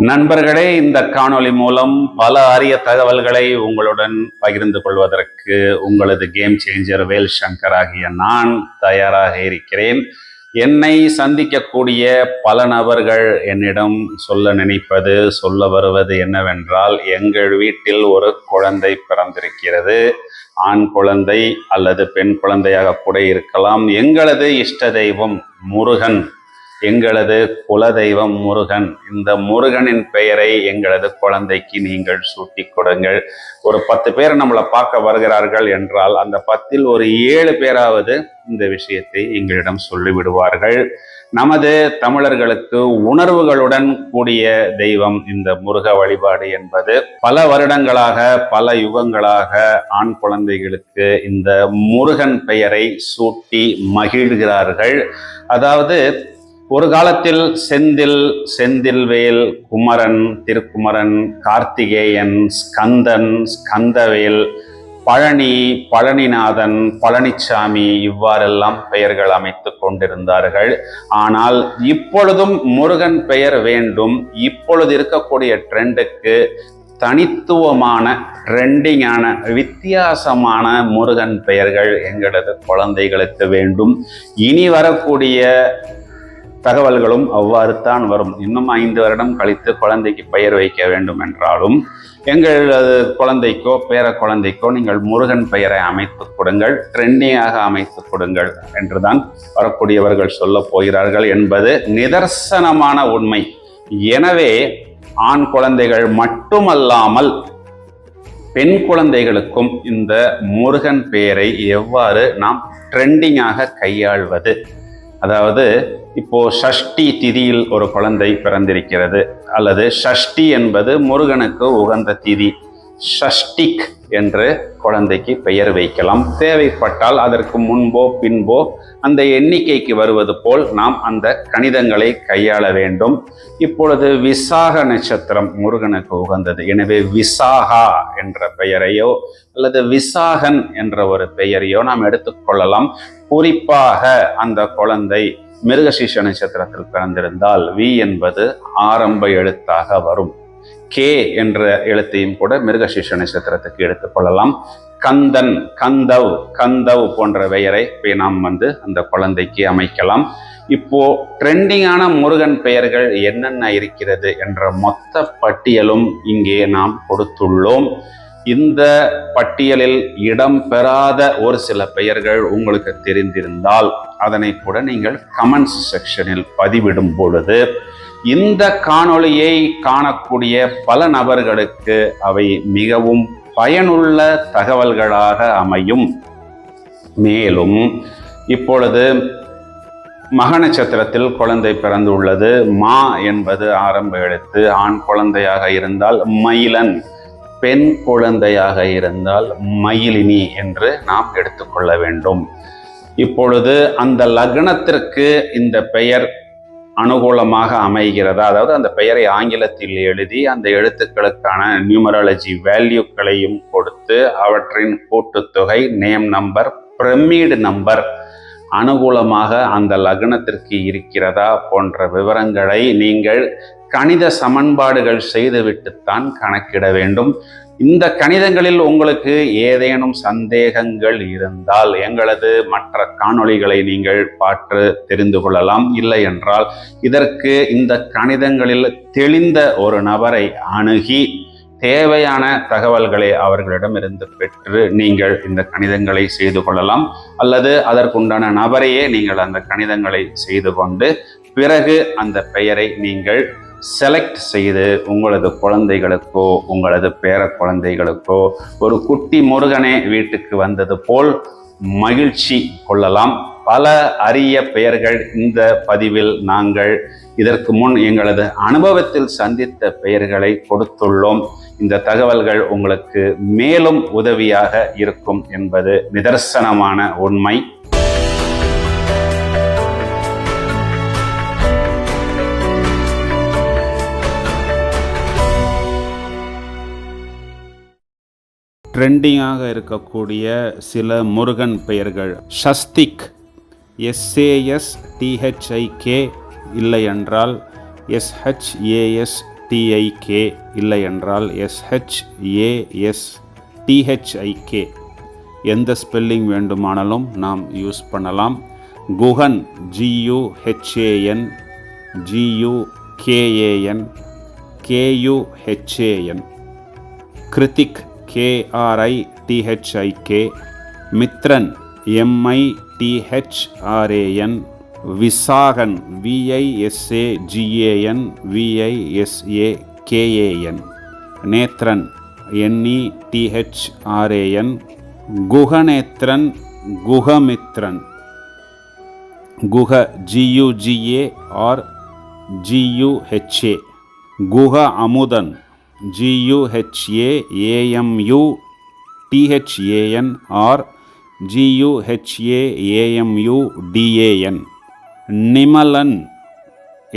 நண்பர்களே இந்த காணொளி மூலம் பல அரிய தகவல்களை உங்களுடன் பகிர்ந்து கொள்வதற்கு உங்களது கேம் சேஞ்சர் வேல் சங்கர் ஆகிய நான் தயாராக இருக்கிறேன். என்னை சந்திக்கக்கூடிய பல நபர்கள் என்னிடம் சொல்ல நினைப்பது சொல்ல வருவது என்னவென்றால் எங்கள் வீட்டில் ஒரு குழந்தை பிறந்திருக்கிறது. ஆண் குழந்தை அல்லது பெண் குழந்தையாக கூட இருக்கலாம். எங்களது இஷ்ட தெய்வம் முருகன். எங்களது குலதெய்வம் முருகன். இந்த முருகனின் பெயரை எங்களது குழந்தைக்கு நீங்கள் சூட்டி கொடுங்கள். ஒரு பத்து பேர் நம்மளை பார்க்க வருகிறார்கள் என்றால் அந்த பத்தில் ஒரு ஏழு பேராவது இந்த விஷயத்தை எங்களிடம் சொல்லிவிடுவார்கள். நமது தமிழர்களுக்கு உணர்வுகளுடன் கூடிய தெய்வம் இந்த முருக வழிபாடு என்பது. பல வருடங்களாக பல யுகங்களாக ஆண் குழந்தைகளுக்கு இந்த முருகன் பெயரை சூட்டி மகிழ்கிறார்கள். அதாவது ஒரு காலத்தில் செந்தில் செந்தில்வேல் குமரன் திருக்குமரன் கார்த்திகேயன் ஸ்கந்தன் ஸ்கந்தவேல் பழனி பழனிநாதன் பழனிசாமி இவ்வாறெல்லாம் பெயர்கள் அமைத்து கொண்டிருந்தார்கள். ஆனால் இப்பொழுதும் முருகன் பெயர் வேண்டும். இப்பொழுது இருக்கக்கூடிய ட்ரெண்டுக்கு தனித்துவமான ட்ரெண்டிங்கான வித்தியாசமான முருகன் பெயர்கள் எங்களது குழந்தைகளுக்கு வேண்டும். இனி வரக்கூடிய தகவல்களும் அவ்வாறு தான் வரும். இன்னும் ஐந்து வருடம் கழித்து குழந்தைக்கு பெயர் வைக்க வேண்டும் என்றாலும் எங்கள் குழந்தைக்கோ பேர குழந்தைக்கோ நீங்கள் முருகன் பெயரை அமைத்து கொடுங்கள் ட்ரெண்டிங்காக அமைத்து கொடுங்கள் என்றுதான் வரக்கூடியவர்கள் சொல்ல போகிறார்கள் என்பது நிதர்சனமான உண்மை. எனவே ஆண் குழந்தைகள் மட்டுமல்லாமல் பெண் குழந்தைகளுக்கும் இந்த முருகன் பெயரை எவ்வாறு நாம் ட்ரெண்டிங்காக கையாள்வது? அதாவது இப்போ ஷஷ்டி திதியில் ஒரு குழந்தை பிறந்திருக்கிறது. அல்லது ஷஷ்டி என்பது முருகனுக்கு உகந்த திதி. ஷஷ்டிக் என்று குழந்தைக்கு பெயர் வைக்கலாம். தேவைப்பட்டால் அதற்கு முன்போ பின்போ அந்த எண்ணிக்கைக்கு வருவது போல் நாம் அந்த கணிதங்களை கையாள வேண்டும். இப்பொழுது விசாக நட்சத்திரம் முருகனுக்கு உகந்தது. எனவே விசாகா என்ற பெயரையோ அல்லது விசாகன் என்ற ஒரு பெயரையோ நாம் எடுத்துக்கொள்ளலாம் குறிப்பாக அந்த குழந்தை மிருகசீஷ நட்சத்திரத்தில் பிறந்திருந்தால் வி என்பது ஆரம்ப எழுத்தாக வரும். கே என்ற எழுத்தையும் கூட மிருகசீஷ நட்சத்திரத்துக்கு எடுத்துக்கொள்ளலாம் கந்தன் கந்தவ் கந்தவ் போன்ற பெயரை நாம் வந்து அந்த குழந்தைக்கு அமைக்கலாம். இப்போ ட்ரெண்டிங்கான முருகன் பெயர்கள் என்னென்ன இருக்கிறது என்ற மொத்த பட்டியலும் இங்கே நாம் கொடுத்துள்ளோம். இந்த பட்டியலில் இடம் பெறாத ஒரு சில பெயர்கள் உங்களுக்கு தெரிந்திருந்தால் அதனை கூட நீங்கள் கமெண்ட்ஸ் செக்ஷனில் பதிவிடும் பொழுது இந்த காணொளியை காணக்கூடிய பல நபர்களுக்கு அவை மிகவும் பயனுள்ள தகவல்களாக அமையும். மேலும் இப்பொழுது மக நட்சத்திரத்தில் குழந்தை பிறந்துள்ளது. மா என்பது ஆரம்ப எழுத்து. ஆண் குழந்தையாக இருந்தால் மயிலன் பெண் குழந்தையாக இருந்தால் மயிலினி என்று நாம் எடுத்துக்கொள்ள வேண்டும். இப்பொழுது அந்த லக்னத்திற்கு இந்த பெயர் அனுகூலமாக அமைகிறதா? அதாவது அந்த பெயரை ஆங்கிலத்தில் எழுதி அந்த எழுத்துக்களுக்கான நியூமராலஜி வேல்யூக்களையும் கொடுத்து அவற்றின் கூட்டுத்தொகை நேம் நம்பர் பிரமிடு நம்பர் அனுகூலமாக அந்த லக்னத்திற்கு இருக்கிறதா போன்ற விவரங்களை நீங்கள் கணித சமன்பாடுகள் செய்துவிட்டுத்தான் கணக்கிட வேண்டும். இந்த கணிதங்களில் உங்களுக்கு ஏதேனும் சந்தேகங்கள் இருந்தால் எங்களது மற்ற காணொளிகளை நீங்கள் பார்த்து தெரிந்து கொள்ளலாம். இல்லை என்றால் இதற்கு இந்த கணிதங்களில் தெளிந்த ஒரு நபரை அணுகி தேவையான தகவல்களை அவர்களிடமிருந்து பெற்று நீங்கள் இந்த கணிதங்களை செய்து கொள்ளலாம். அல்லது அதற்குண்டான நபரையே நீங்கள் அந்த கணிதங்களை செய்து கொண்டு பிறகு அந்த பெயரை நீங்கள் செலக்ட் செய்து உங்களது குழந்தைகளுக்கோ உங்களது பேர குழந்தைகளுக்கோ ஒரு குட்டி முருகனே வீட்டுக்கு வந்தது போல் மகிழ்ச்சி கொள்ளலாம். பல அரிய பெயர்கள் இந்த பதிவில் நாங்கள் இதற்கு முன் எங்களது அனுபவத்தில் சந்தித்த பெயர்களை கொடுத்துள்ளோம். இந்த தகவல்கள் உங்களுக்கு மேலும் உதவியாக இருக்கும் என்பது நிதர்சனமான உண்மை. ட்ரெண்டிங்காக இருக்கக்கூடிய சில முருகன் பெயர்கள். ஷஸ்திக் எஸ்ஏஎஸ் டிஹெச்ஐகே இல்லை என்றால் எஸ்ஹெச்ஏஎஸ் டிஐகே இல்லை என்றால் எஸ்ஹெச்ஏஎஸ் டிஹெச்ஐகே எந்த ஸ்பெல்லிங் வேண்டுமானாலும் நாம் யூஸ் பண்ணலாம். Guhan ஜியுஹெச்ஏஎன் ஜியுகேஏஎன் கேயுஹெச்ஏஎன் Hrithik K R I T H I K Mitran M I T H R A N ವಿಸಾಗನ್ V I S A G A N V I S A K A N ನೇತ್ರನ್ ಎನ್ಇ T H R A N ಗುಹನೇತ್ರನ್ ಗುಹಮಿತ್ರನ್ Guha G U G A R G U H A Guha ಅಮುದನ್ ஜியுஹெச்ஏஏஎம்யு DHAN R ஜியுஹெச்ஏஏஎம்யு TAN Nimalan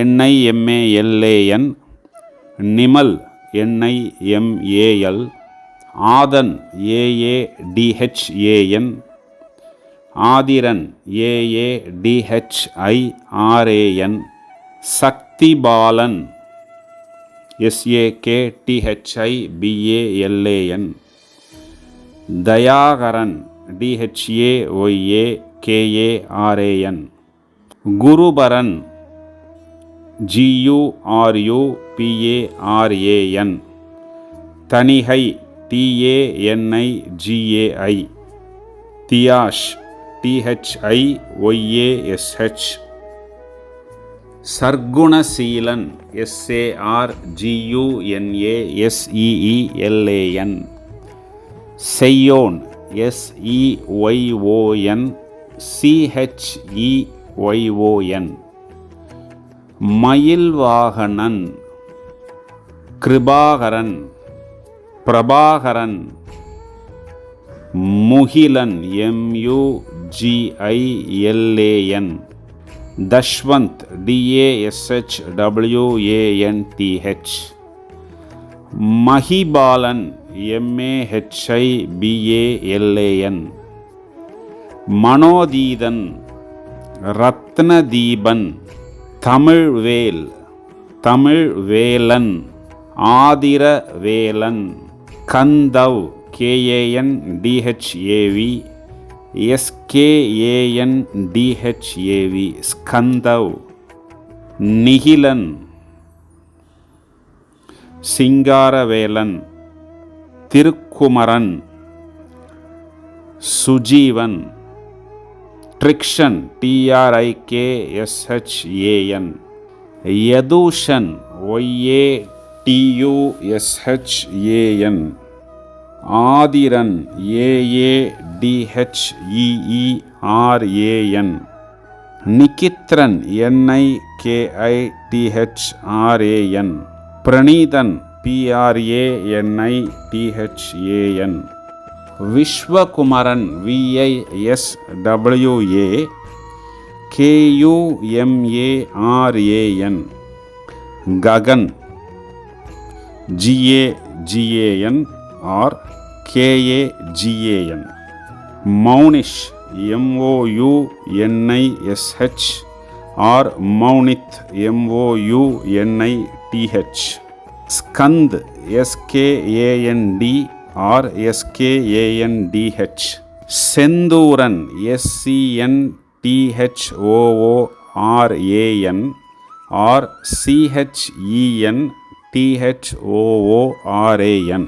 என்ஐஎம்ஏஎல்ஏஎன் Nimal என்ஐஎம்ஏஎல் Aadhan ஏஏடிஹெச்ஏஎன் Aadhiran ஏஏடிஹெச்ஐஆர்ஏஎன் Sakthibalan எஸ்ஏகேடிஹெச்ஐபிஏஎல்ஏஎன் Dayakaran DHA YA கேஏஆர்ஏஎன் Guruparan ஜியூஆர்யூ பிஏஆர்ஏஎன் Thanigai டிஏஎன்ஐ ஜிஏஐ தியாஷ் DHI ஒய்ஏஎஸ்ஹெச் Sarkunaseelan SAR ஜியூஎன்ஏ எஸ்இஇஎல்ஏஎன் செய்யோன் எஸ்இஒய்ஓஎன் சிஹெச்இஒய்ஓஎன் Mayilvahanan Kirubakaran Prabhakaran. Mugilan எம்யூஜிஐஎல்ஏஎன் Dashwanth டிஏஎஸ்ஹெச் டபிள்யூஏஎன்டிஹெச் Mahipalan எம்ஏஹெச்ஐ பிஏஎல்ஏஎன் மனோதீதன் ரத்னதீபன் Tamilvel Tamilvelan ஆதிரவேலன் கந்தவ் KAN டிஹெச்ஏவி எஸ்கேஏஎன் டிஹெச்ஏவி ஸ்கந்தவ் Nikilan Singaravelan Thirukumaran Sujeevan ட்ரிக்ஷன் டிஆர்ஐகேஎஸ்ஹெச்ஏஎன் யதூஷன் YA டியூஎஸ்ஹெச்ஏஎன் Aadhiran ஏஏடிஹெச்இஇஆர்ஏஎன் நிகித்ரன் என்ஐகேஐடிஹெச்ஆர்ஏஎன் Praneethan பிஆர்ஏஎன்ஐ DHAN விஸ்வகுமரன் விஐஎஸ்டபிள்யூஏ கேயுஎம்ஏஆர்ஏஎன் Gagan GA ஜிஏஎன் R के ए जी A N मौनिश M O you N I S H और मौनित M O you N I T H Skanda S के A N D और S के A N D H Senthuran SCN டிஹெச்ஓஓஆர்ஏஎன் R சிஹெச்இஎன் டிஹெச்ஓஓஆர்ஏஎன்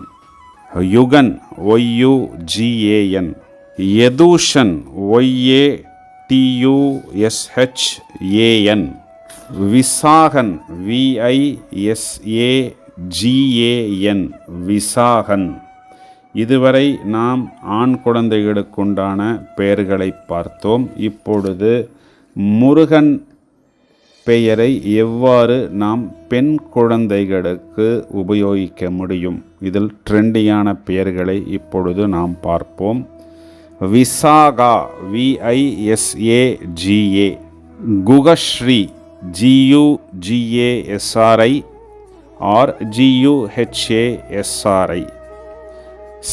Yugan ஒய்யுஜிஏஎன் யதூஷன் YA டியூஎஸ்ஹெச்ஏஎன் Visakan விஐஎஸ்ஏ ஜிஏஎன் Visakan. இதுவரை நாம் ஆண் குழந்தைகளுக்குண்டான பெயர்களை பார்த்தோம். இப்பொழுது முருகன் பெயரை எவ்வாறு நாம் பெண் குழந்தைகளுக்கு உபயோகிக்க முடியும்? இதில் ட்ரெண்டியான பெயர்களை இப்பொழுது நாம் பார்ப்போம். Visakha விஐஎஸ்ஏஜிஏ Guhasri ஜியுஜிஏஎஸ்ஆர்ஐ R ஜியுஹெச்ஏஎஸ்ஆர்ஐ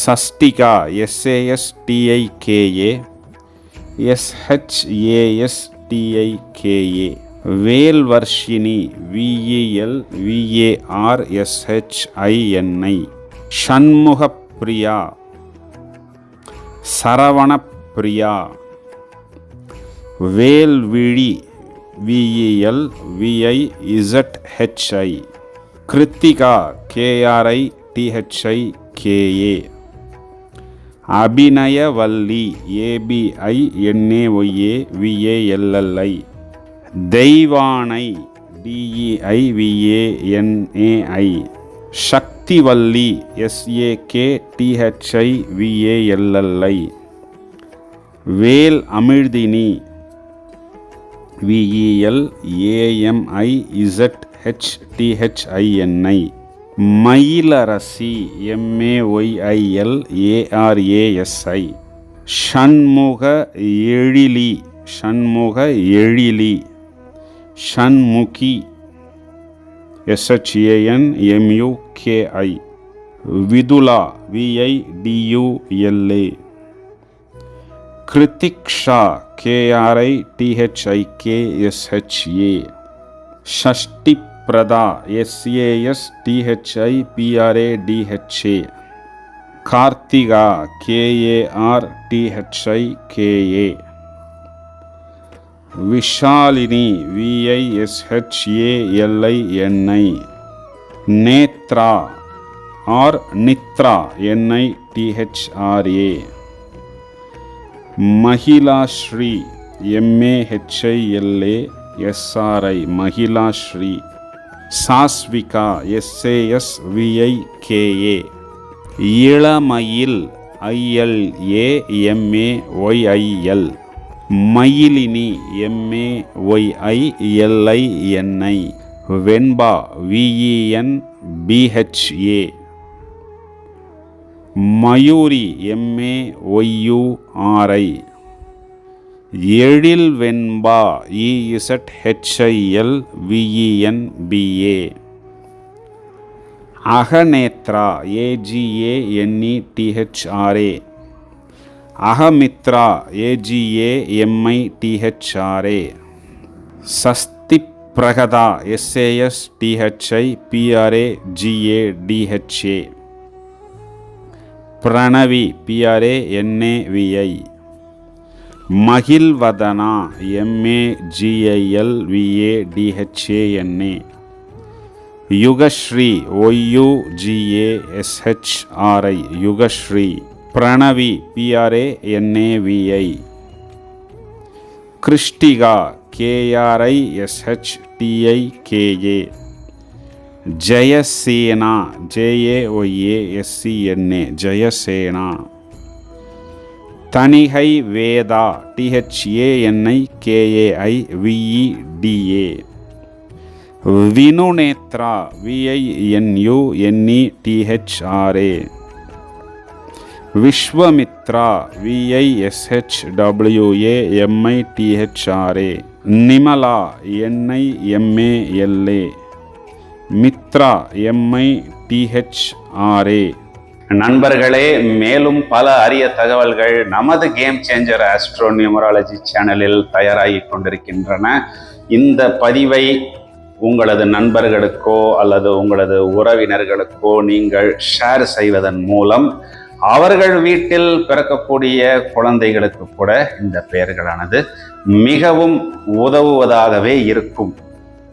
Sastika எஸ்ஏஎஸ்டிஐகேஏ எஸ்ஹெச்ஏஎஸ்டிஐகேஏ வேல்வர்ஷினி விஇஎல் விஏஆர்எஸ்ஹெச்ஐஎன்ஐ Shanmugapriya Saravanapriya. Velvizhi விஇஎல் VI இசட்ஹெச்ஐ Kiruthika KRI DHI K A அபிநயவல்லி API என்ஏஒய்ஏ விஏஎல்எல்ஐ Deivanai டிஇஐவிஏஎன்ஏஐ சக்திவல்லி SAK DHI விஏஎல்எல்ஐ Vel Amizhthini விஇஎல் AMI Z H டிஹெச்ஐஎன்ஐ மயிலரசி எம்ஏஒய்ஐஎல் ஏஆர்ஏஎஸ்ஐ Shanmuga எழிலி Shanmuga எழிலி. षणमुखी। S H N M you के ऐ विदुला वि डी यू एल ए कृतिक के आर ऐ टी एच ऐ के एस एच ए षष्टि प्रदा S S T H I P R A D H A Kartika के A R T H ऐ के ए Vishalini விஐஎஸ்ஹெச்ஏஎல்ஐஎன்ஐ Nethra R நித்ரா NI டிஹெச்ஆர்ஏ மகிலாஸ்ரீ எம்ஏஹெச்ஐஎல்ஏ SRI மகிலாஸ்ரீ சாஸ்விகா SAS விஐகேஏ இளமயில் ஐஎல்ஏ MA YIL Mayilini MA y i ஒய்ஐஎல்ஐஎன்ஐ வெண்பா VEN BHA Mayuri MA ஒய்யூஆர்ஐ எழில் வெண்பா EZ HIL VEN BA அகநேத்ரா AGA டிஹெச்ஆர்ஏ அகமித்ரா ஏஜிஏஎம்ஐ டிஹெச்ஆர்ஏ சஸ்தி Pragatha SAS DHI PRA GA DHA Pranavi PRA என்ஏவிஐ மகிழ்வதனா MA ஜிஐஎல் VA டிஹெச்ஏஎன்ஏ யுகஸ்ரீ YU GA எஸ்ஹெச்ஆர்ஐ யுகஸ்ரீ. Pranavi பிஆர்ஏஎன்ஏவிஐ Christika கிருஷ்டிகா KRI S H DI K A. Jayasena ஜேஏஒய்ஏஎஸ்சிஎன்ஏ Jayasena. Thanigai Veda டிஹெச்ஏஎன்ஐ கேஏஐ விஇடிஏ. வினுநேத்ரா விஐஎன்யூ டிஹெச்ஆர்ஏ. விஸ்வமித்ரா விஐஎஸ்ஹெச் WA Mi டிஹெச்ஆர்ஏ Nimala NI எம்ஏஎல்ஏ Mitra Mi டிஹெச்ஆர்ஏ நண்பர்களே மேலும் பல அரிய தகவல்கள் நமது game changer astro numerology சேனலில் தயாராகி கொண்டிருக்கின்றன. இந்த பதிவை உங்களது நண்பர்களுக்கோ அல்லது உங்களது உறவினர்களுக்கோ நீங்கள் ஷேர் செய்வதன் மூலம் அவர்கள் வீட்டில் பிறக்கக்கூடிய குழந்தைகளுக்கு கூட இந்த பெயர்களானது மிகவும் உதவுவதாகவே இருக்கும்.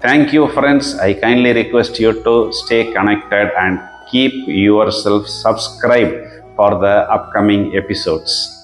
Thank you friends I kindly request you to stay connected and keep your self subscribe for the upcoming episodes